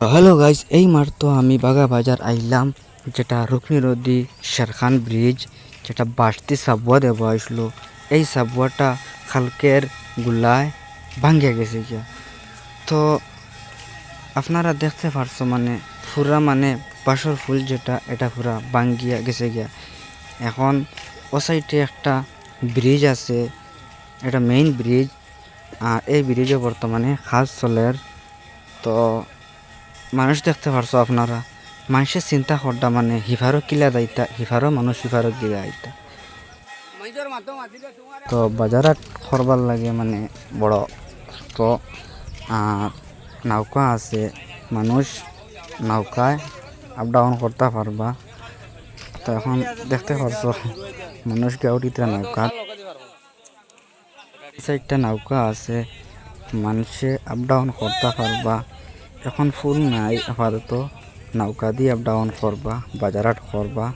Hello guys, এই মাত্র আমি বাগা বাজার আইলাম, যেটা রুকনি নদী, শেরখান ব্রিজ, যেটা বাসতি সাবুয়া দেওয়া আসলো এই সাবুয়াটা খালকের গুলায় ভাঙ্গিয়া গেছে গিয়া। তো আপনারা দেখতে পারছ মানে পুরা মানে বাসর ফুল যেটা, এটা পুরা ভাঙ্গিয়া গেছে গিয়া। এখন ও সাইডে একটা ব্রিজ আছে, এটা মেইন ব্রিজ, আর এই ব্রিজে বর্তমানে কাজ চলের তো মানুষ দেখতে পারছ আপনারা? মানুষের চিন্তা করডা মানে হিফারও কিলা দাইতা হিফারও মানুষ হিফারও কিলা আইতা। তো বাজারাত করবার লাগে মানে বড় তো আর নৌকা আছে, মানুষ নৌকায় আপ ডাউন করতে পারবা। তো এখন দেখতে পারছ, মানুষ গাউরিতে নৌকা। সাইডটা নৌকা আছে, মানুষে আপ ডাউন করতে পারবা। এখন ফুল নাই আপাতত নৌকা দিয়ে আপ ডাউন করবা বাজারাট করবা।